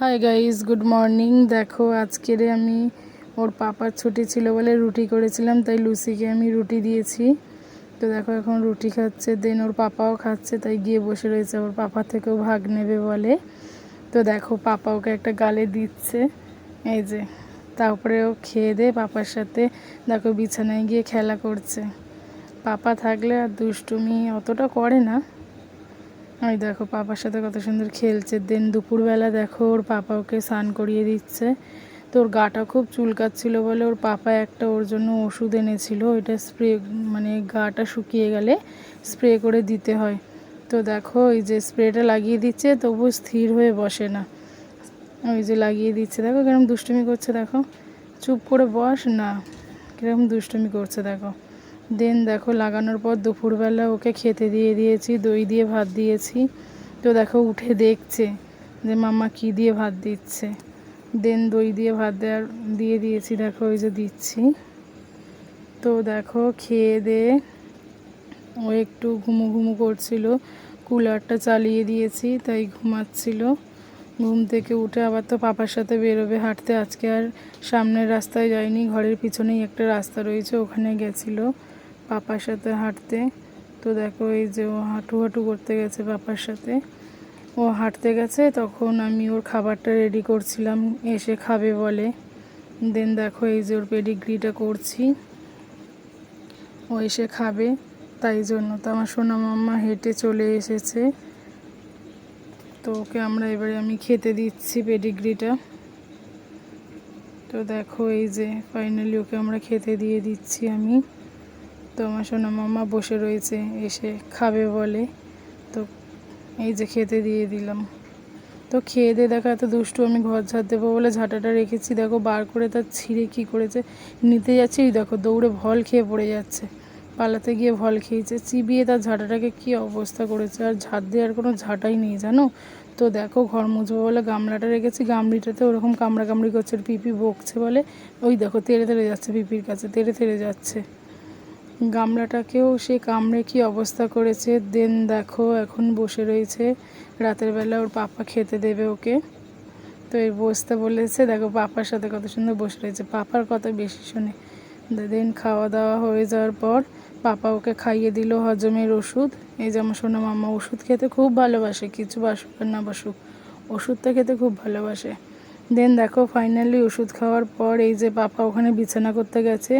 Hi guys good morning দেখো, আজকের আমি ওর পাপার ছুটি ছিল বলে রুটি করেছিলাম, তাই লুসিকে আমি রুটি দিয়েছি। তো দেখো, এখন রুটি খাচ্ছে দেন ওর পাপাও খাচ্ছে, তাই গিয়ে বসে রয়েছে। ওর পাপা থেকেও ভাগ নেবে বলে। তো দেখো, পাপা ওকে একটা গালে দিচ্ছে। এই যে, তারপরে ও খেয়ে দে পাপার সাথে। দেখো, বিছানায় গিয়ে খেলা করছে। পাপা থাকলে আর দুষ্টুমি অতটা করে না। ওই দেখো, পাপার সাথে কত সুন্দর খেলছে। দেন দুপুরবেলা দেখো, ওর পাপা ওকে স্নান করিয়ে দিচ্ছে। তো ওর গাটা খুব চুলকাচ্ছিল বলে ওর পাপা একটা ওর জন্য ওষুধ এনেছিল। ওইটা স্প্রে মানে গাটা শুকিয়ে গেলে স্প্রে করে দিতে হয়। তো দেখো ওই যে স্প্রেটা লাগিয়ে দিচ্ছে তবু স্থির হয়ে বসে না। ওই যে লাগিয়ে দিচ্ছে। দেখো কীরকম দুষ্টুমি করছে, দেখো। চুপ করে বস, না। কীরকম দুষ্টুমি করছে, দেখো। দেন দেখো লাগানোর পর দুপুরবেলা ওকে খেতে দিয়ে দিয়েছি, দই দিয়ে ভাত দিয়েছি। তো দেখো উঠে দেখছে যে মাম্মা কি দিয়ে ভাত দিচ্ছে। দেন দই দিয়ে ভাত দেওয়ার, দিয়ে দিয়েছি, দেখো ওই যে দিচ্ছি। তো দেখো খেয়ে দিয়ে ও একটু ঘুমু ঘুমু করছিল, কুলারটা চালিয়ে দিয়েছি, তাই ঘুমাচ্ছিল। ঘুম থেকে উঠে আবার তো পাপার সাথে বেরোবে, হাঁটতে। আজকে আর সামনের রাস্তায় যায়নি ঘরের পিছনেই একটা রাস্তা রয়েছে, ওখানে গেছিল। পাপার সাথে হাঁটতে। তো দেখো এই যে ও হাঁটু হাঁটু করতে গেছে পাপার সাথে। ও হাঁটতে গেছে, তখন আমি ওর খাবারটা রেডি করছিলাম, এসে খাবে বলে। দেন দেখো এই যে ওর পেডিগ্রিটা করছি। ও এসে খাবে, তাই জন্য তো আমার সোনা মাম্মা হেঁটে চলে এসেছে। তো ওকে আমরা এবারে আমি খেতে দিচ্ছি পেডিগ্রিটা তো দেখো এই যে ফাইনালি ওকে আমরা খেতে দিয়ে দিচ্ছি আমি। তো আমার সোনা মামা বসে রয়েছে, এসে খাবে বলে। তো এই যে খেতে দিয়ে দিলাম। তো খেয়ে দিয়ে দেখো এত দুষ্টু আমি ঘর ঝাড় দেবো বলে ঝাঁটাটা রেখেছি। দেখো বার করে তার ছিঁড়ে কী করেছে, নিতে যাচ্ছে। এই দেখো দৌড়ে ভল খেয়ে পড়ে যাচ্ছে। পালাতে গিয়ে ভল খেয়েছে, চিবিয়ে তার ঝাঁটাটাকে কী অবস্থা করেছে। আর ঝাড় দেওয়ার কোনো ঝাঁটাই নেই, জানো? তো দেখো ঘর মুছবো বলে গামলাটা রেখেছি। গামলিটাতে ওরকম কামড়া কামড়ি করছে পিপি বকছে বলে। ওই দেখো তেড়ে তেড়ে যাচ্ছে পিপির কাছে, তেড়ে তেড়ে যাচ্ছে। গামলাটাকেও সে কামড়ে কি অবস্থা করেছে? দেন দেখো, এখন বসে রয়েছে। রাতের বেলা ওর পাপা খেতে দেবে ওকে। তো এই বসতে বলেছে, দেখো পাপার সাথে কত সুন্দর বসে রয়েছে। পাপার কথা বেশি শোনে। দেন খাওয়া দাওয়া হয়ে যাওয়ার পর পাপা ওকে খাইয়ে দিল হজমের ওষুধ। এই যে আমার সোনা মাম্মা, ওষুধ খেতে খুব ভালোবাসে, কিছু বাসুক আর না বাসুক। ওষুধটা খেতে খুব ভালোবাসে। দেন দেখো ফাইনালি ওষুধ খাওয়ার পর এই যে পাপা ওখানে বিছানা করতে গেছে।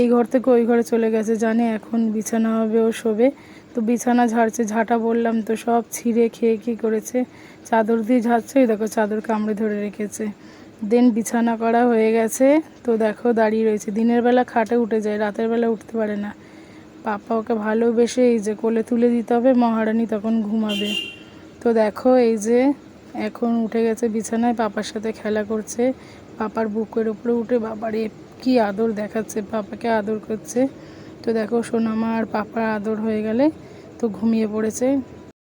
এই ঘর থেকে ওই ঘরে চলে গেছে, জানে এখন বিছানা হবে ও শোবে। তো বিছানা ঝাড়ছে, ঝাঁটা বললাম তো সব ছিঁড়ে খেয়ে কী করেছে? চাদর দিয়ে ঝাড়ছে দেখো চাদর কামড়ে ধরে রেখেছে। দেন বিছানা করা হয়ে গেছে, তো দেখো দাঁড়িয়ে রয়েছে। দিনের বেলা খাটে উঠে যায়, রাতের বেলা উঠতে পারে না। পাপা ওকে ভালোবেসে এই যে কোলে তুলে দিতে হবে, মহারানী তখন ঘুমাবে। তো দেখো এই যে এখন উঠে গেছে বিছানায় পাপার সাথে খেলা করছে। পাপার বুকের উপরে উঠে বাবারে কি আদর দেখাচ্ছে পাপাকে আদর করছে। তো দেখো সোনামা আর পাপার আদর হয়ে গেলে তো ঘুমিয়ে পড়েছে।